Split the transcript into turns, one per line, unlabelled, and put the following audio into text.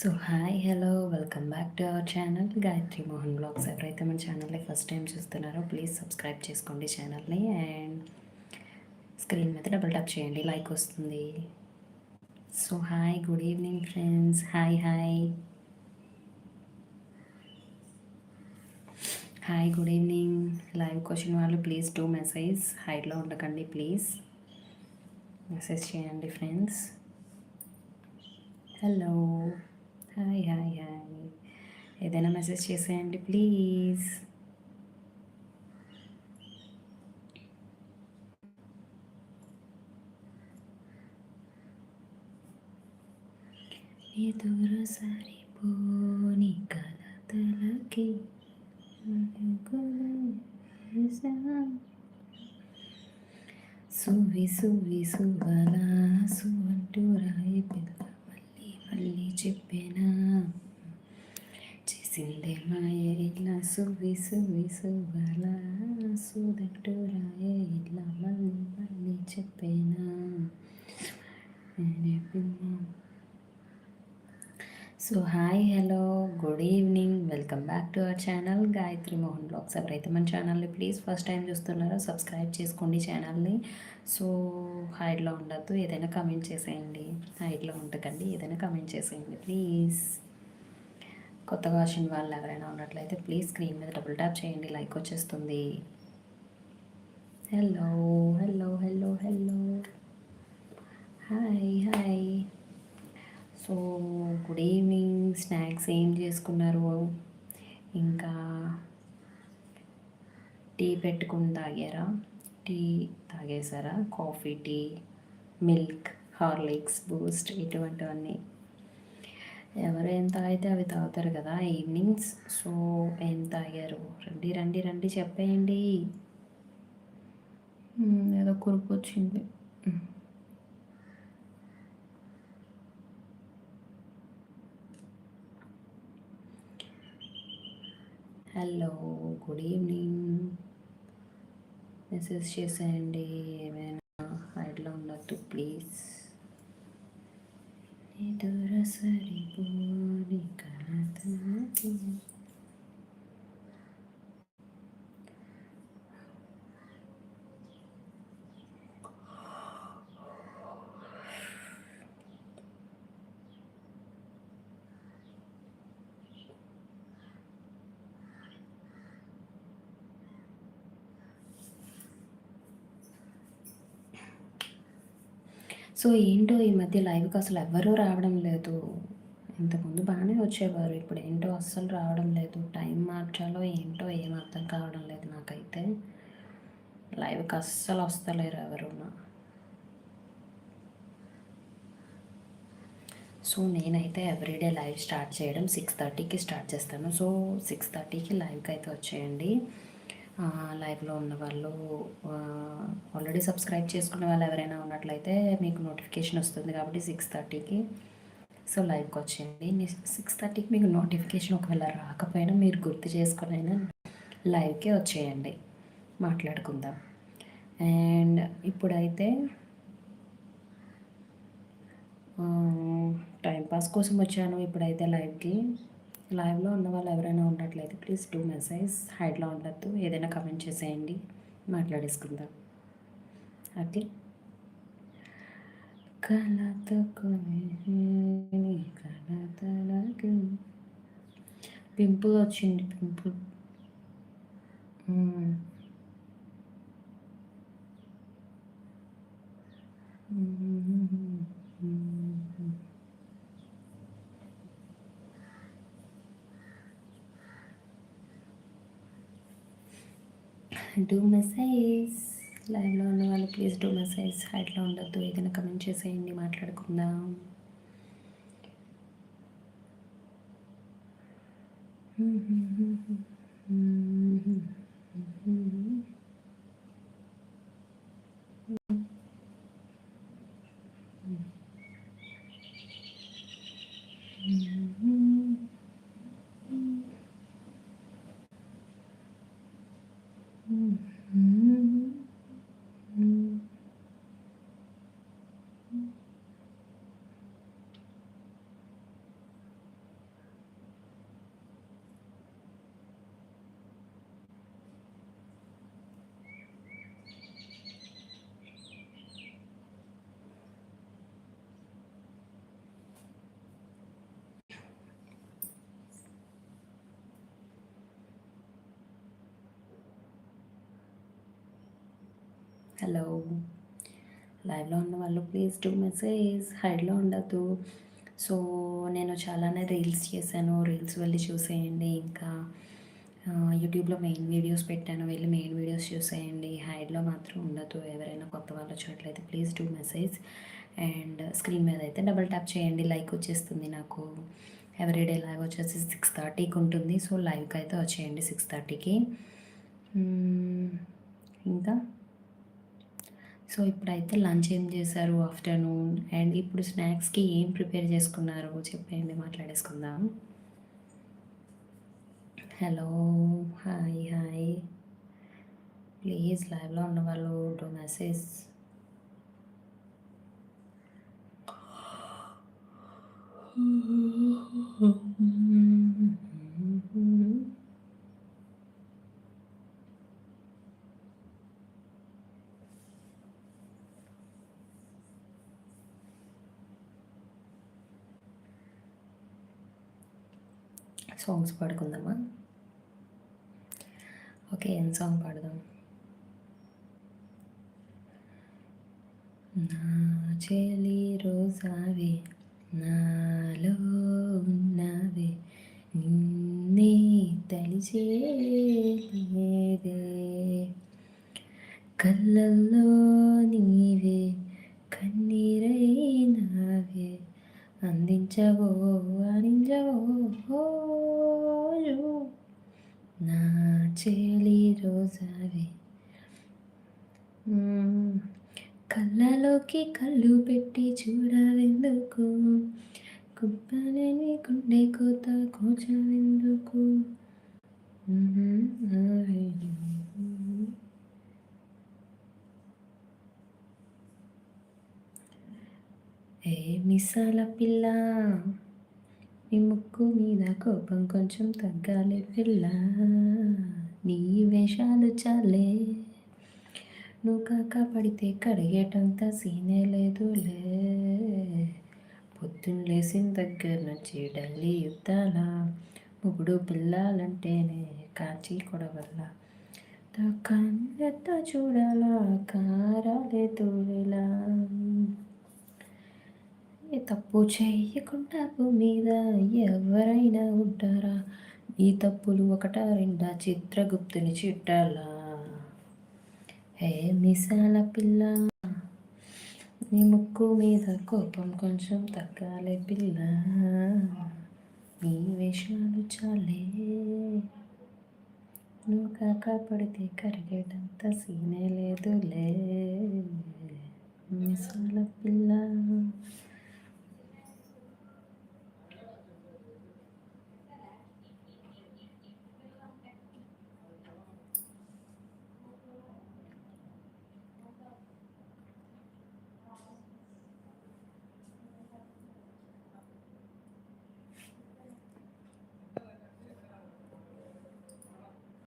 So hi hello welcome back to our channel Gayathri Mohan blogs. ఎవరైతే మన ఛానల్ని first time చూస్తున్నారో please subscribe చేసుకోండి ఛానల్ని అండ్ స్క్రీన్ మీద డబుల్ టప్ చేయండి లైక్ వస్తుంది. So hi good evening friends. Hi hi. Hi good evening. Live question వాళ్ళు ప్లీజ్ టూ మెసేజ్. హైట్లో ఉండకండి ప్లీజ్. మెసేజ్ చేయండి friends. Hello. Hi hi hi. ఏదైనా మెసేజ్ చేసేయండి ప్లీజ్. ఎదురు సరిపోని కలతలకి సువి సువి సువలా సువంటూ రాయి పిల్ల. మళ్ళీ చెప్పేనా? చేసిందే మాయ ఇట్లా సువి సువి సువలా సూదట్టు రాయే ఇట్లా మళ్ళీ మళ్ళీ చెప్పేనా? So hi hello good evening. Welcome back to our channel Gayathri Mohan blogs. ఎవరైతే మన ఛానల్ని ప్లీజ్ ఫస్ట్ టైం చూస్తున్నారో సబ్స్క్రైబ్ చేసుకోండి ఛానల్ని. సో హైడ్లో ఉండద్దు ఏదైనా కమెంట్ చేసేయండి. హైడ్లో ఉండకండి ఏదైనా కమెంట్ చేసేయండి ప్లీజ్. కొత్తగా వచ్చిన వాళ్ళు ఎవరైనా ఉన్నట్లయితే ప్లీజ్ స్క్రీన్ మీద డబుల్ ట్యాప్ చేయండి లైక్ వచ్చేస్తుంది. Hello hello hello hello hi hi so good evening snacks ఏం చేసుకున్నారు? ఇంకా టీ పెట్టుకుని తాగారా? Tea తాగేసారా coffee tea milk Horlicks Boost ఇటువంటివన్నీ. ఎవరు ఏం తాగితే అవి తాగుతారు కదా ఈవినింగ్స్. సో ఏం తాగారు? రండి రండి రండి చెప్పేయండి. ఏదో కురుపు వచ్చింది. హలో గుడ్ ఈవినింగ్ మెసేజ్ చేసేయండి ఏమైనా హైడ్లో ఉండొద్దు ప్లీజ్ ఎదుర సరిపోని కలత సో ఏంటో ఈ మధ్య లైవ్కి అసలు ఎవ్వరూ రావడం లేదు. ఇంతకుముందు బాగానే వచ్చేవారు ఇప్పుడు ఏంటో అస్సలు రావడం లేదు. టైం మార్చాలో ఏంటో ఏం అర్థం కావడం లేదు నాకైతే. లైవ్కి అస్సలు వస్తలేరు ఎవరు. సో నేనైతే ఎవ్రీడే లైవ్ స్టార్ట్ చేయడం సిక్స్ థర్టీకి స్టార్ట్ చేస్తాను. సో సిక్స్ థర్టీకి లైవ్కి అయితే వచ్చేయండి. లైవ్లో ఉన్న వాళ్ళు ఆల్రెడీ సబ్స్క్రైబ్ చేసుకున్న వాళ్ళు ఎవరైనా ఉన్నట్లయితే మీకు నోటిఫికేషన్ వస్తుంది కాబట్టి సిక్స్ థర్టీకి సో లైవ్కి వచ్చేయండి సిక్స్ థర్టీకి మీకు నోటిఫికేషన్ ఒకవేళ రాకపోయినా మీరు గుర్తు చేసుకునైనా లైవ్కే వచ్చేయండి. మాట్లాడుకుందాం. అండ్ ఇప్పుడైతే టైంపాస్ కోసం వచ్చాను ఇప్పుడైతే లైవ్కి. లైవ్లో ఉన్న వాళ్ళు ఎవరైనా ఉన్నట్లయితే ప్లీజ్ టూ మెసేజ్ హైడ్లో ఉండద్దు. ఏదైనా కమెంట్ చేసేయండి. మాట్లాడేసుకుందాం. ఓకే కలత కలతలకు పింపుల్ వచ్చింది పింపుల్ డూ మెసేజ్ లైవ్లో ఉన్న వాళ్ళు ప్లీజ్ డూ మెసేజ్ హైట్లో ఉండద్దు ఏదైనా కమెంట్ చేసేయండి మాట్లాడుకుందాం Mm-hmm. హలో లైవ్లో ఉన్న వాళ్ళు ప్లీజ్ డూ మెసేజ్ హైడ్లో ఉండద్దు. సో నేను చాలానే రీల్స్ చేశాను. రీల్స్ వెళ్ళి చూసేయండి ఇంకా. యూట్యూబ్లో మెయిన్ వీడియోస్ పెట్టాను. వెళ్ళి మెయిన్ వీడియోస్ చూసేయండి. హైడ్లో మాత్రం ఉండదు ఎవరైనా కొత్త వాళ్ళు వచ్చేట్లయితే please do message and screen మీద అయితే డబల్ ట్యాప్ చేయండి. లైక్ వచ్చేస్తుంది నాకు. ఎవ్రీడే లైవ్ వచ్చేసి సిక్స్ థర్టీకి ఉంటుంది. సో లైవ్కి అయితే వచ్చేయండి సిక్స్ థర్టీకి hmm, ఇంకా? సో ఇప్పుడైతే లంచ్ ఏం చేశారు? ఆఫ్టర్నూన్. అండ్ ఇప్పుడు స్నాక్స్కి ఏం ప్రిపేర్ చేసుకున్నారు? చెప్పండి మాట్లాడేసుకుందాం. హలో. Hi hi. ప్లీజ్ లైవ్లో ఉన్న వాళ్ళు డో మెసేజ్. సాంగ్స్ పాడుకుందామా? ఓకే ఏం సాంగ్ పాడదాం? నా చెలి రోజావే నాలో ఉన్నవే నిన్నే తలిచేదే కళ్ళల్లో కళ్ళలోకి కళ్ళు పెట్టి చూడవెందుకు? కుప్పలేని గుండె కోత కూర్చోవెందుకు? ఏ మిసాల పిల్ల నీ ముక్కు మీద కోపం కొంచెం తగ్గాలి పిల్ల. నీ వేషాలు చాలే. నువ్వు కాక పడితే కడిగేటంత సీనే లేదులే. పొద్దున్న లేసిన దగ్గర నుంచి డైలీ యుద్ధాల? ముగ్గుడు పిల్లాలంటేనే కాచి కొడవల్ల? కన్నెత్త చూడాలా? కారాలే తోడేలా తప్పు చేయకుండా మీద ఎవరైనా ఉంటారా? ఈ తప్పులు ఒకట రెండా? చిత్రగుప్తుని చిట్టాలా? హే మిసాల పిల్ల నీ ముక్కు మీద కోపం కొంచెం తగ్గాలే పిల్ల. నీ వేషాలు చాలే. నువ్వు కాకపడితే కరిగేటంత సీనే లేదులే. మిసాల పిల్ల